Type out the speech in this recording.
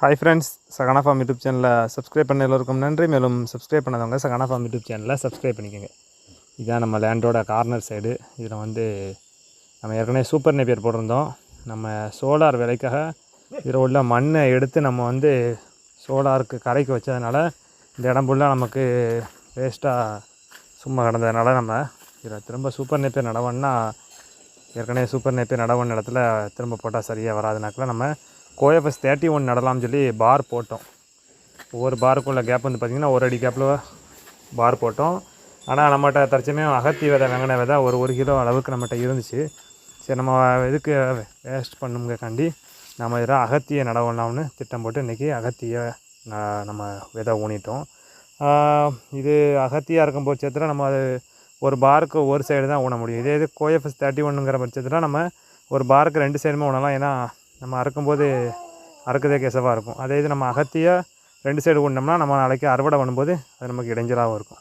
Hi friends Sagana farm YouTube சேனலை subscribe பண்ண எல்லோருக்கும் நன்றி. மேலும் சப்ஸ்கிரைப் பண்ணாதவங்க சகனா ஃபார்ம் யூடியூப் சேனலை சப்ஸ்கிரைப் பண்ணிக்கோங்க. இதான் நம்ம லேண்டோட கார்னர் சைடு இதில் வந்து நம்ம ஏற்கனவே சூப்பர் நேப்பியர் போட்டிருந்தோம். நம்ம சோலார் விலைக்காக இதில் உள்ள மண்ணை எடுத்து நம்ம வந்து சோலாருக்கு கரைக்கு வச்சதுனால இந்த இடம் ஃபுல்லாக நமக்கு வேஸ்ட்டாக சும்மா கிடந்ததுனால நம்ம இதில் திரும்ப சூப்பர் நேப்பியர் நடவன்னா ஏற்கனவே சூப்பர் நேப்பியர் நடவன் இடத்துல திரும்ப போட்டால் சரியாக வராதுனாக்கில் நம்ம கோஎஃப்எஸ் தேர்ட்டி ஒன் நடலாம்னு சொல்லி பார் போட்டோம். ஒவ்வொரு பாருக்குள்ள கேப் வந்து பார்த்திங்கன்னா ஒரு அடி கேப்பில் பார் போட்டோம். ஆனால் நம்மகிட்ட தற்சமயம் அகத்தி விதை வெங்கன விதை ஒரு ஒரு கிலோ அளவுக்கு நம்மகிட்ட இருந்துச்சு. சரி நம்ம இதுக்கு வேஸ்ட் பண்ணுங்கக்காண்டி நம்ம இதில் அகத்தியை நடவலாம்னு திட்டம் போட்டு இன்றைக்கி அகத்தியை நம்ம விதை ஊனிட்டோம். இது அகத்தியாக இருக்கும் பட்சத்தில் நம்ம அது ஒரு பாருக்கு ஒரு சைடு தான் ஊன முடியும். இதே இது கோஎஃப்எஸ் தேர்ட்டி ஒன்னுங்கிற பட்சத்தில் நம்ம ஒரு பாருக்கு ரெண்டு சைடுமே ஊனலாம். ஏன்னா நம்ம அறுக்கும்போது அறுக்கதே கேசவாக இருக்கும். அதே இது நம்ம அகத்தியாக ரெண்டு சைடு ஊனோம்னா நம்ம நாளைக்கு அறுவடை பண்ணும்போது அது நமக்கு இடைஞ்சலாகவும் இருக்கும்.